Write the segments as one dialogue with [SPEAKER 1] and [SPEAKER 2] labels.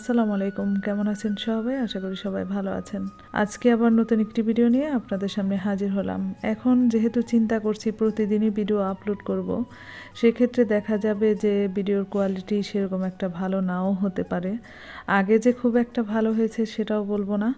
[SPEAKER 1] আসসালামু আলাইকুম। কেমন আছেন সবাই? আশা করি সবাই ভালো আছেন। আজকে আবার নতুন একটি ভিডিও নিয়ে আপনাদের সামনে হাজির হলাম। এখন যেহেতু চিন্তা করছি প্রতিদিনই ভিডিও আপলোড করব, সেক্ষেত্রে দেখা যাবে যে ভিডিওর কোয়ালিটি সেরকম একটা ভালো নাও হতে পারে। আগে যে খুব একটা ভালো হয়েছে সেটাও বলব না।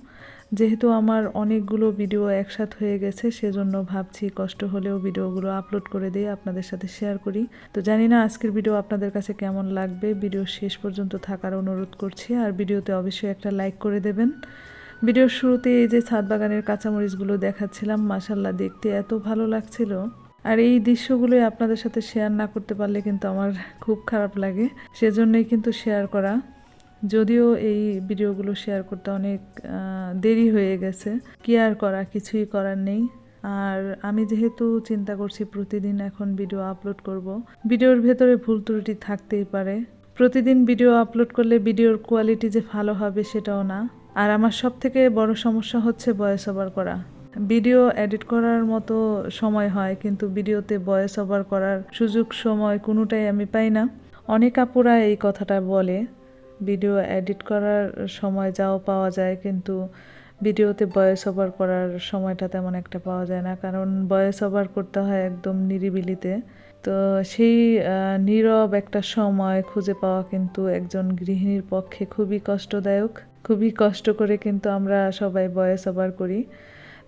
[SPEAKER 1] যেহেতু আমার অনেকগুলো ভিডিও একসাথ হয়ে গেছে, সেজন্য ভাবছি কষ্ট হলেও ভিডিওগুলো আপলোড করে দিয়ে আপনাদের সাথে শেয়ার করি। তো জানি না আজকের ভিডিও আপনাদের কাছে কেমন লাগবে। ভিডিও শেষ পর্যন্ত থাকার অনুরোধ করছি, আর ভিডিওতে অবশ্যই একটা লাইক করে দেবেন। ভিডিওর শুরুতে এই যে ছাদ বাগানের কাঁচামরিচগুলো দেখাচ্ছিলাম মাসাল্লাহ দেখতে এত ভালো লাগছিল। আর এই দৃশ্যগুলোই আপনাদের সাথে শেয়ার না করতে পারলে কিন্তু আমার খুব খারাপ লাগে। সেজন্যই কিন্তু শেয়ার করা। যদিও এই ভিডিওগুলো শেয়ার করতে অনেক দেরি হয়ে গেছে। কি আর করা? কিছুই করার নেই। আর আমি যেহেতু চিন্তা করছি প্রতিদিন এখন ভিডিও আপলোড করব, ভিডিওর ভেতরে ভুল ত্রুটি থাকতেই পারে। প্রতিদিন ভিডিও আপলোড করলে ভিডিওর কোয়ালিটি যে ভালো হবে সেটাও না। আর আমার সব থেকে বড় সমস্যা হচ্ছে ভয়েস ওভার করা। ভিডিও এডিট করার মতো সময় হয়, কিন্তু ভিডিওতে ভয়েস ওভার করার সুযোগ, সময় কোনোটাই আমি পাই না। অনেক আপুরা এই কথাটা বলে। ভিডিও এডিট করার সময় যাও পাওয়া যায়, কিন্তু ভিডিওতে ভয়েস ওভার করার সময়টা তেমন একটা পাওয়া যায় না, কারণ ভয়েস ওভার করতে হয় একদম নিরিবিলিতে। তো সেই নীরব একটা সময় খুঁজে পাওয়া কিন্তু একজন গৃহিণীর পক্ষে খুবই কষ্টদায়ক। খুবই কষ্ট করে কিন্তু আমরা সবাই ভয়েস ওভার করি।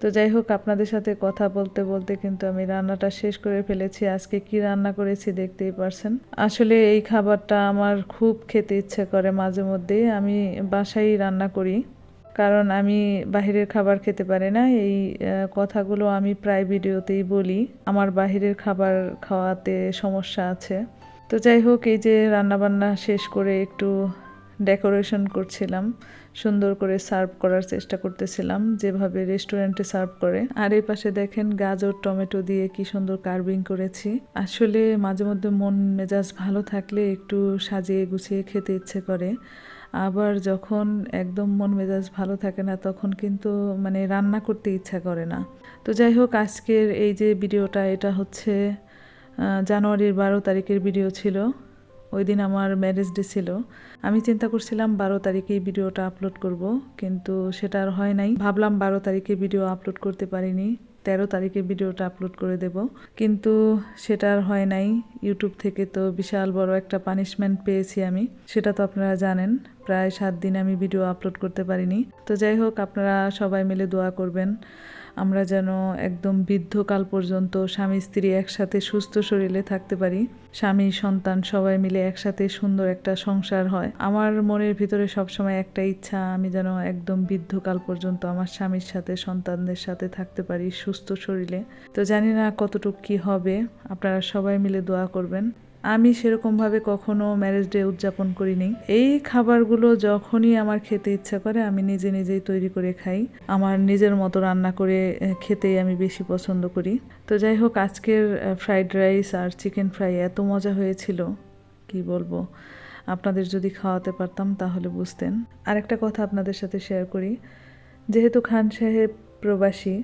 [SPEAKER 1] তো যাই হোক, আপনাদের সাথে কথা বলতে বলতে কিন্তু আমি রান্নাটা শেষ করে ফেলেছি। আজকে কি রান্না করেছি দেখতেই পারছেন। আসলে এই খাবারটা আমার খুব খেতে ইচ্ছে করে মাঝে মধ্যেই আমি বাসায় রান্না করি, কারণ আমি বাহিরের খাবার খেতে পারি না। এই কথাগুলো আমি প্রায় ভিডিওতেই বলি। আমার বাহিরের খাবার খাওয়াতে সমস্যা আছে। তো যাই হোক, এই যে রান্নাবান্না শেষ করে একটু ডেকোরেশন করছিলাম, সুন্দর করে সার্ভ করার চেষ্টা করতেছিলাম, যেভাবে রেস্টুরেন্টে সার্ভ করে। আর এই পাশে দেখেন গাজর, টমেটো দিয়ে কি সুন্দর কার্ভিং করেছি। আসলে মাঝে মধ্যে মন মেজাজ ভালো থাকলে একটু সাজিয়ে গুছিয়ে খেতে ইচ্ছে করে। আবার যখন একদম মন মেজাজ ভালো থাকে না, তখন কিন্তু মানে রান্না করতে ইচ্ছা করে না। তো যাই হোক, আজকের এই যে ভিডিওটা, এটা হচ্ছে জানুয়ারির বারো তারিখের ভিডিও ছিল। ওই দিন আমার ম্যারেজ ডে ছিল। আমি চিন্তা করছিলাম বারো তারিখেই ভিডিওটা আপলোড করব, কিন্তু সেটা আর হয় নাই। ভাবলাম বারো তারিখে ভিডিও আপলোড করতে পারিনি, তেরো তারিখে ভিডিওটা আপলোড করে দেব। কিন্তু সেটা আর হয় নাই। ইউটিউব থেকে তো বিশাল বড় একটা পানিশমেন্ট পেয়েছি আমি, সেটা তো আপনারা জানেন। প্রায় সাত দিন আমি ভিডিও আপলোড করতে পারিনি। তো যাই হোক, আপনারা সবাই মিলে দোয়া করবেন। আমরা যেন একদম বৃদ্ধকাল পর্যন্ত স্বামী স্ত্রী একসাথে সুস্থ শরীরে থাকতে পারি। স্বামী, সন্তান সবাই মিলে একসাথে সুন্দর একটা সংসার হয়। আমার মনের ভিতরে সবসময় একটা ইচ্ছা, আমি যেন একদম বৃদ্ধকাল পর্যন্ত আমার স্বামীর সাথে, সন্তানদের সাথে থাকতে পারি সুস্থ শরীরে। তো জানি না কতটুকু কি হবে। আপনারা সবাই মিলে দোয়া করবেন। আমি সেরকমভাবে কখনো ম্যারেজ ডে উদযাপন করিনি। এই খাবারগুলো যখনই আমার খেতে ইচ্ছা করে, আমি নিজে নিজেই তৈরি করে খাই। আমার নিজের মতো রান্না করে খেতেই আমি বেশি পছন্দ করি। তো যাই হোক, আজকের ফ্রাইড রাইস আর চিকেন ফ্রাই এত মজা হয়েছিল, কি বলব? আপনাদের যদি খাওয়াতে পারতাম তাহলে বুঝতেন। আরেকটা কথা আপনাদের সাথে শেয়ার করি। যেহেতু খান সাহেব প্রবাসী,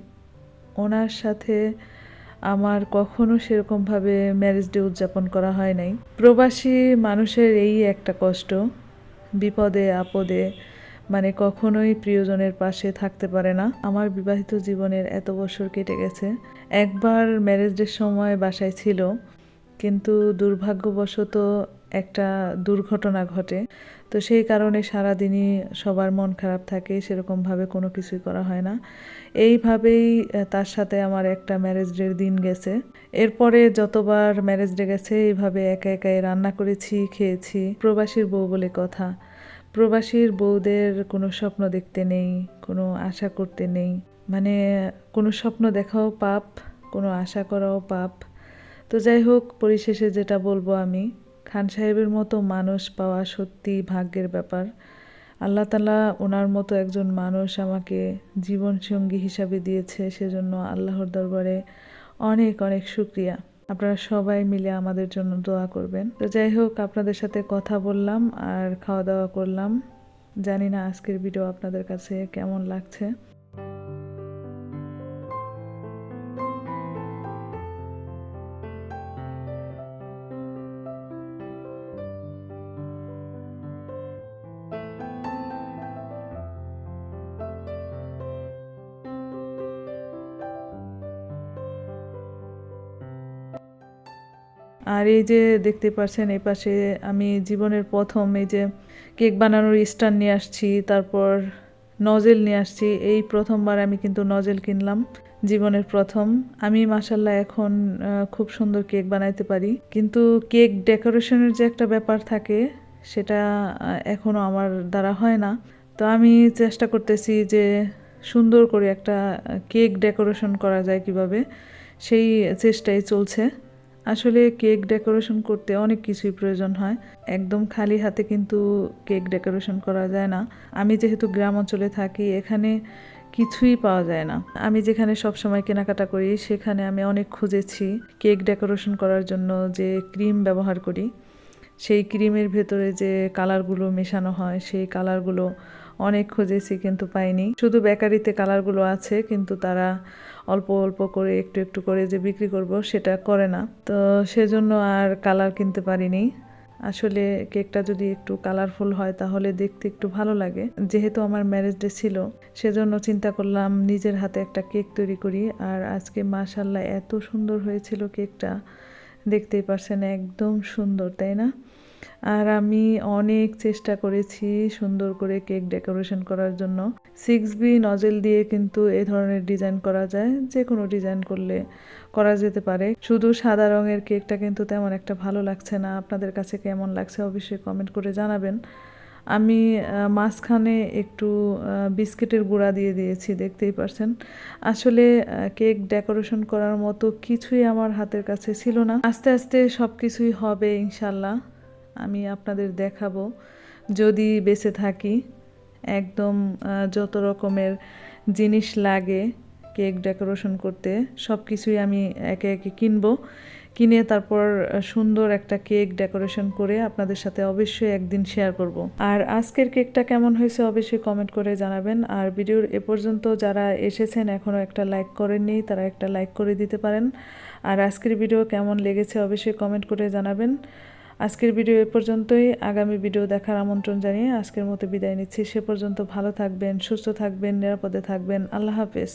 [SPEAKER 1] ওনার সাথে আমার কখনো সেরকমভাবে ম্যারেজ ডে উদযাপন করা হয় নাই। প্রবাসী মানুষের এই একটা কষ্ট, বিপদে, আপদে মানে কখনোই প্রিয়জনের পাশে থাকতে পারে না। আমার বিবাহিত জীবনের এত বছর কেটে গেছে, একবার ম্যারেজ ডের সময় বাসায় ছিল, কিন্তু দুর্ভাগ্যবশত একটা দুর্ঘটনা ঘটে। তো সেই কারণে সারাদিনই সবার মন খারাপ থাকে, সেরকমভাবে কোনো কিছুই করা হয় না। এইভাবেই তার সাথে আমার একটা ম্যারেজ ডের দিন গেছে। এরপরে যতবার ম্যারেজ ডে গেছে, এইভাবে একা একাই রান্না করেছি, খেয়েছি। প্রবাসীর বউ বলে কথা। প্রবাসীর বউদের কোনো স্বপ্ন দেখতে নেই, কোনো আশা করতে নেই। মানে কোনো স্বপ্ন দেখাও পাপ, কোনো আশা করাও পাপ। তো যাই হোক, পরিশেষে যেটা বলব আমি খান সাহেবের মতো মানুষ পাওয়া সত্যি ভাগ্যের ব্যাপার। আল্লাহ তালা ওনার মতো একজন মানুষ আমাকে জীবনসঙ্গী হিসাবে দিয়েছে, সেজন্য আল্লাহর দরবারে অনেক অনেক শুক্রিয়া। আপনারা সবাই মিলে আমাদের জন্য দোয়া করবেন। তো যাই হোক, আপনাদের সাথে কথা বললাম আর খাওয়া দাওয়া করলাম। জানি না আজকের ভিডিও আপনাদের কাছে কেমন লাগছে। আর এই যে দেখতে পাচ্ছেন, এই পাশে আমি জীবনের প্রথম এই যে কেক বানানোর স্ট্যান্ড নিয়ে আসছি, তারপর নজেল নিয়ে আসছি। এই প্রথমবার আমি কিন্তু নজেল কিনলাম, জীবনের প্রথম। আমি মাসাল্লাহ এখন খুব সুন্দর কেক বানাইতে পারি। কিন্তু কেক ডেকোরেশনের যে একটা ব্যাপার থাকে, সেটা এখনও আমার দ্বারা হয় না। তো আমি চেষ্টা করতেছি যে সুন্দর করে একটা কেক ডেকোরেশন করা যায় কীভাবে, সেই চেষ্টাই চলছে। আসলে কেক ডেকোরেশন করতে অনেক কিছুই প্রয়োজন হয়। একদম খালি হাতে কিন্তু কেক ডেকোরেশন করা যায় না। আমি যেহেতু গ্রাম অঞ্চলে থাকি, এখানে কিছুই পাওয়া যায় না। আমি যেখানে সব সময় কেনাকাটা করি, সেখানে আমি অনেক খুঁজেছি কেক ডেকোরেশন করার জন্য যে ক্রিম ব্যবহার করি। সেই ক্রিমের ভেতরে যে কালারগুলো মেশানো হয়, সেই কালারগুলো অনেক খুঁজেছি কিন্তু পাইনি। শুধু বেকারিতে কালারগুলো আছে, কিন্তু তারা অল্প অল্প করে একটু একটু করে যে বিক্রি করব সেটা করে না। তো সেজন্য আর কালার কিনতে পারিনি। আসলে কেকটা যদি একটু কালারফুল হয় তাহলে দেখতে একটু ভালো লাগে। যেহেতু আমার ম্যারেজ ডে ছিল, সেজন্য চিন্তা করলাম নিজের হাতে একটা কেক তৈরি করি। আর আজকে মাশাল্লাহ এত সুন্দর হয়েছিল কেকটা। দেখতেই পারছেন একদম সুন্দর, তাই না? আর আমি অনেক চেষ্টা করেছি সুন্দর করে কেক ডেকোরেশন করার জন্য। সিক্স বি নজেল দিয়ে কিন্তু এ ধরনের ডিজাইন করা যায় যে কোনো ডিজাইন করলে করা যেতে পারে। শুধু সাদা রঙের কেকটা কিন্তু তেমন একটা ভালো লাগছে না। আপনাদের কাছে কেমন লাগছে অবশ্যই কমেন্ট করে জানাবেন। আমি মাঝখানে একটু বিস্কিটের গুঁড়া দিয়ে দিয়েছি, দেখতেই পারছেন। আসলে কেক ডেকোরেশন করার মতো কিছুই আমার হাতের কাছে ছিল না। আস্তে আস্তে সব কিছুই হবে ইনশাল্লাহ। আমি আপনাদের দেখাবো। যদি বেঁচে থাকি, একদম যত রকমের জিনিস লাগে, কেক ডেকোরেশন করতে সব কিছুই আমি একে একে কিনবো। কিনে তারপর সুন্দর একটা কেক ডেকোরেশন করে আপনাদের সাথে অবশ্যই একদিন শেয়ার করব। আর আজকের কেকটা কেমন হয়েছে অবশ্যই কমেন্ট করে জানাবেন। আর ভিডিওর এ পর্যন্ত যারা এসেছেন এখনও একটা লাইক করেননি, তারা একটা লাইক করে দিতে পারেন। আর আজকের ভিডিও কেমন লেগেছে অবশ্যই কমেন্ট করে জানাবেন। আজকের ভিডিও এ পর্যন্তই। আগামী ভিডিও দেখার আমন্ত্রণ জানিয়ে আজকের মতো বিদায় নিচ্ছি। সে পর্যন্ত ভালো থাকবেন, সুস্থ থাকবেন, নিরাপদে থাকবেন। আল্লাহ হাফেজ।